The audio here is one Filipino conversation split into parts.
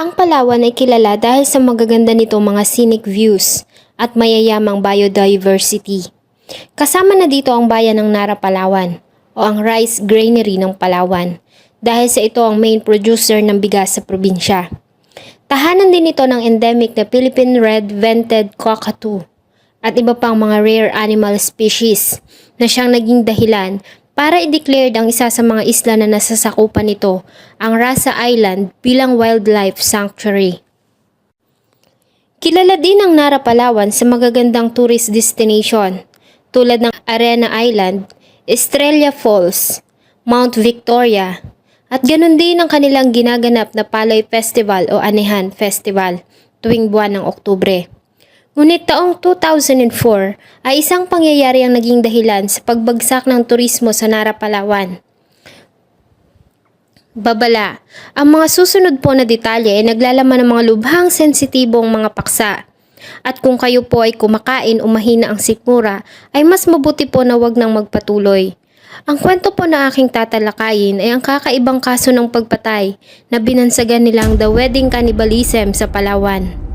Ang Palawan ay kilala dahil sa magaganda nitong mga scenic views at mayayamang biodiversity. Kasama na dito ang bayan ng Nara Palawan o ang rice granary ng Palawan dahil sa ito ang main producer ng bigas sa probinsya. Tahanan din ito ng endemic na Philippine Red-Vented Cockatoo at iba pang mga rare animal species na siyang naging dahilan para i-declared ang isa sa mga isla na nasasakupan nito, ang Rasa Island bilang wildlife sanctuary. Kilala din ang Nara Palawan sa magagandang tourist destination tulad ng Arena Island, Estrella Falls, Mount Victoria, at ganun din ang kanilang ginaganap na Paloy Festival o Anihan Festival tuwing buwan ng Oktubre. Ngunit taong 2004 ay isang pangyayari ang naging dahilan sa pagbagsak ng turismo sa Nara Palawan. Babala, ang mga susunod po na detalye ay naglalaman ng mga lubhang sensitibong mga paksa. At kung kayo po ay kumakain o mahina ang sikmura, ay mas mabuti po na wag nang magpatuloy. Ang kwento po na aking tatalakayin ay ang kakaibang kaso ng pagpatay na binansagan nilang the wedding cannibalism sa Palawan.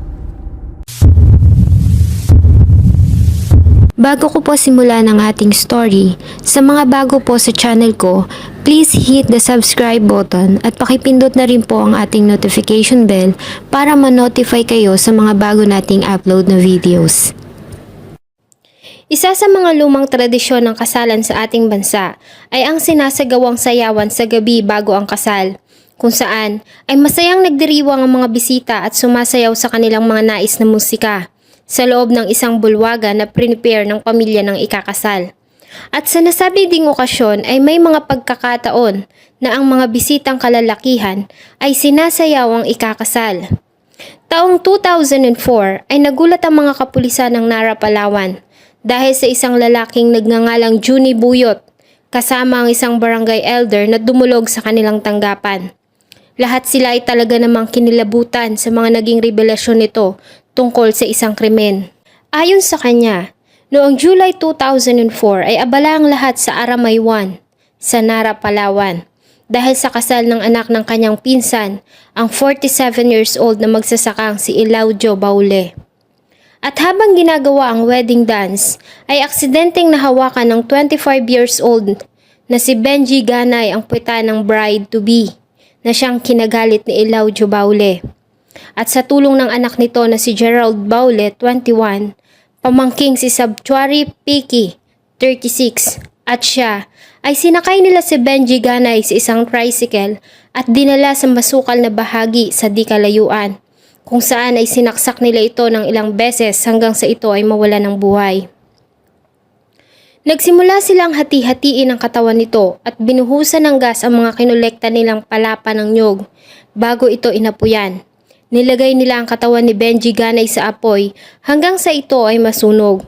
Bago ko po simula ng ating story, sa mga bago po sa channel ko, please hit the subscribe button at pakipindot na rin po ang ating notification bell para ma-notify kayo sa mga bago nating upload na videos. Isa sa mga lumang tradisyon ng kasalan sa ating bansa ay ang sinasagawang sayawan sa gabi bago ang kasal, kung saan ay masayang nagdiriwang ang mga bisita at sumasayaw sa kanilang mga nais na musika sa loob ng isang bulwaga na prepare ng pamilya ng ikakasal. At sa nasabi ding okasyon ay may mga pagkakataon na ang mga bisitang kalalakihan ay sinasayaw ang ikakasal. Taong 2004 ay nagulat ang mga kapulisan ng Nara Palawan dahil sa isang lalaking nagngangalang Juni Buyot kasama ang isang barangay elder na dumulog sa kanilang tanggapan. Lahat sila ay talaga namang kinilabutan sa mga naging revelasyon nito tungkol sa isang krimen. Ayon sa kanya, noong July 2004 ay abala ang lahat sa Aramaywan, sa Nara, Palawan, dahil sa kasal ng anak ng kanyang pinsan, ang 47 years old na magsasakang si Ilaudio Baule. At habang ginagawa ang wedding dance, ay aksidenteng nahawakan ng 25 years old na si Benji Ganay ang puweta ng bride-to-be na siyang kinagalit ni Ilaudio Baule. At sa tulong ng anak nito na si Gerald Baule, 21, pamangking si Sabtuary Piki, 36, at siya ay sinakay nila si Benji Ganay sa isang tricycle at dinala sa masukal na bahagi sa di kalayuan, kung saan ay sinaksak nila ito ng ilang beses hanggang sa ito ay mawala ng buhay. Nagsimula silang hati-hatiin ang katawan nito at binuhusan ng gas ang mga kinolekta nilang palapa ng nyog bago ito inapuyan. Nilagay nila ang katawan ni Benji Ganay sa apoy hanggang sa ito ay masunog.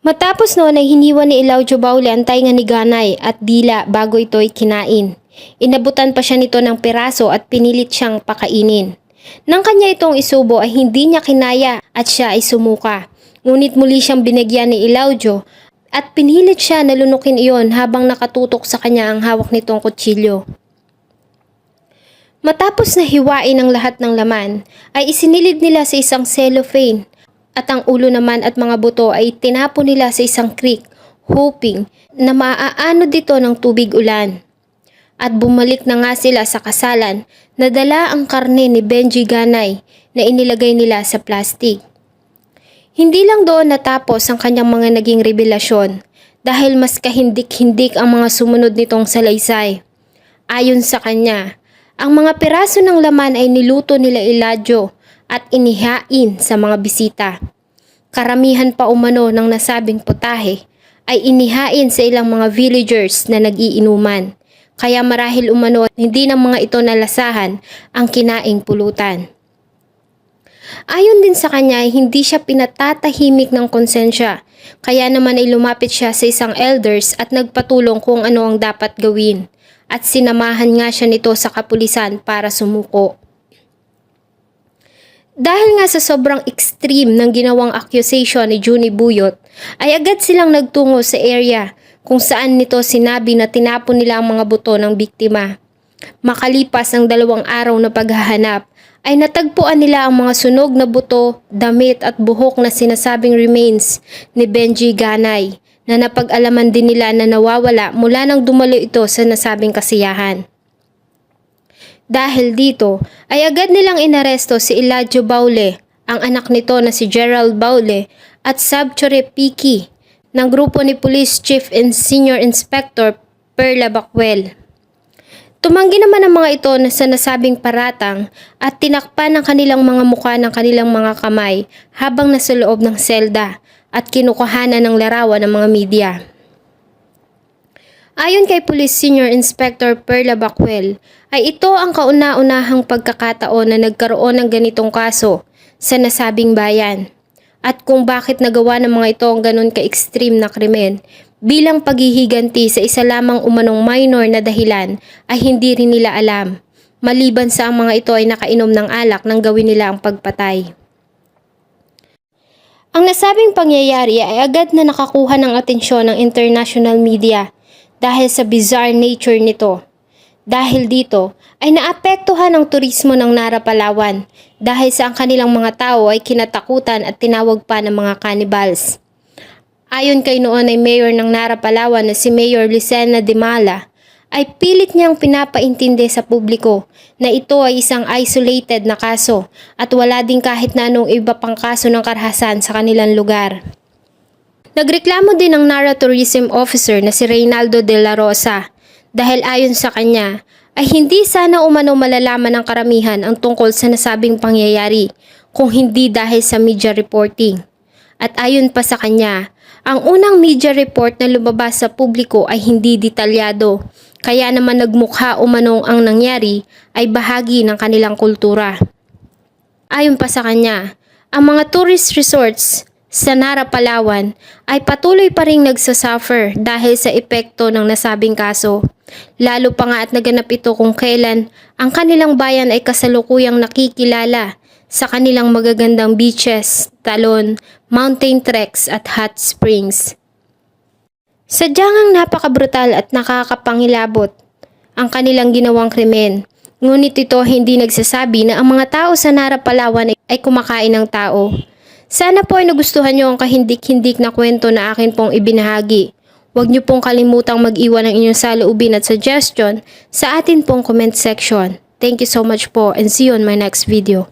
Matapos noon ay hiniwa ni Ilaudio Baule ang tainga ni Ganay at dila bago ito ay kinain. Inabutan pa siya nito ng piraso at pinilit siyang pakainin. Nang kanya itong isubo ay hindi niya kinaya at siya ay sumuka. Ngunit muli siyang binigyan ni Ilaudio at pinilit siya na lunukin iyon habang nakatutok sa kanya ang hawak nitong kutsilyo. Matapos na hiwain ang lahat ng laman, ay isinilid nila sa isang cellophane at ang ulo naman at mga buto ay tinapo nila sa isang creek, hoping na maaano dito ng tubig ulan. At bumalik na nga sila sa kasalan na dala ang karne ni Benji Ganay na inilagay nila sa plastic. Hindi lang doon natapos ang kanyang mga naging revelasyon dahil mas kahindik-hindik ang mga sumunod nitong salaysay. Ayon sa kanya, ang mga piraso ng laman ay niluto nila Iladyo at inihain sa mga bisita. Karamihan pa umano ng nasabing putahe ay inihain sa ilang mga villagers na nag-iinuman. Kaya marahil umano hindi ng mga ito nalasahan ang kinaing pulutan. Ayon din sa kanya ay hindi siya pinatatahimik ng konsensya. Kaya naman ay lumapit siya sa isang elders at nagpatulong kung ano ang dapat gawin. At sinamahan nga siya nito sa kapulisan para sumuko. Dahil nga sa sobrang extreme ng ginawang accusation ni Juni Buyot, ay agad silang nagtungo sa area kung saan nito sinabi na tinapon nila ang mga buto ng biktima. Makalipas ang dalawang araw na paghahanap, ay natagpuan nila ang mga sunog na buto, damit at buhok na sinasabing remains ni Benji Ganay na napag-alaman din nila na nawawala mula nang dumalo ito sa nasabing kasiyahan. Dahil dito, ay agad nilang inaresto si Eladio Baule, ang anak nito na si Gerald Baule at Sabchore Piki ng grupo ni Police Chief and Senior Inspector Perla Bakwel. Tumanggi naman ang mga ito na sa nasabing paratang at tinakpan ang kanilang mga mukha ng kanilang mga kamay habang nasa loob ng selda at kinukuhanan ng larawan ng mga media. Ayon kay Police Senior Inspector Perla Bakwel, ay ito ang kauna-unahang pagkakataon na nagkaroon ng ganitong kaso sa nasabing bayan. At kung bakit nagawa ng mga ito ang ganun ka-extreme na krimen, bilang paghihiganti sa isa lamang umanong minor na dahilan ay hindi rin nila alam. Maliban sa ang mga ito ay nakainom ng alak nang gawin nila ang pagpatay. Ang nasabing pangyayari ay agad na nakakuha ng atensyon ng international media dahil sa bizarre nature nito. Dahil dito ay naapektuhan ang turismo ng Nara Palawan dahil sa ang kanilang mga tao ay kinatakutan at tinawag pa ng mga cannibals. Ayon kay noon ay mayor ng Nara Palawan na si Mayor Lucena de Mala ay pilit niyang pinapaintindi sa publiko na ito ay isang isolated na kaso at wala din kahit na anong iba pang kaso ng karahasan sa kanilang lugar. Nagreklamo din ang Nara Tourism Officer na si Reynaldo de la Rosa dahil ayon sa kanya ay hindi sana umano malalaman ng karamihan ang tungkol sa nasabing pangyayari kung hindi dahil sa media reporting. At ayon pa sa kanya, ang unang media report na lumabas sa publiko ay hindi detalyado, kaya naman nagmukha umanong ang nangyari ay bahagi ng kanilang kultura. Ayon pa sa kanya, ang mga tourist resorts sa Nara, Palawan ay patuloy pa ring nagsasuffer dahil sa epekto ng nasabing kaso. Lalo pa nga at naganap ito kung kailan ang kanilang bayan ay kasalukuyang nakikilala sa kanilang magagandang beaches, talon, mountain treks at hot springs. Sadyang ang napakabrutal at nakakapangilabot ang kanilang ginawang krimen. Ngunit ito hindi nagsasabi na ang mga tao sa Nara, Palawan ay- kumakain ng tao. Sana po ay nagustuhan nyo ang kahindik-hindik na kwento na akin pong ibinahagi. Huwag nyo pong kalimutang mag-iwan ng inyong saloobin at suggestion sa atin pong comment section. Thank you so much po and see you on my next video.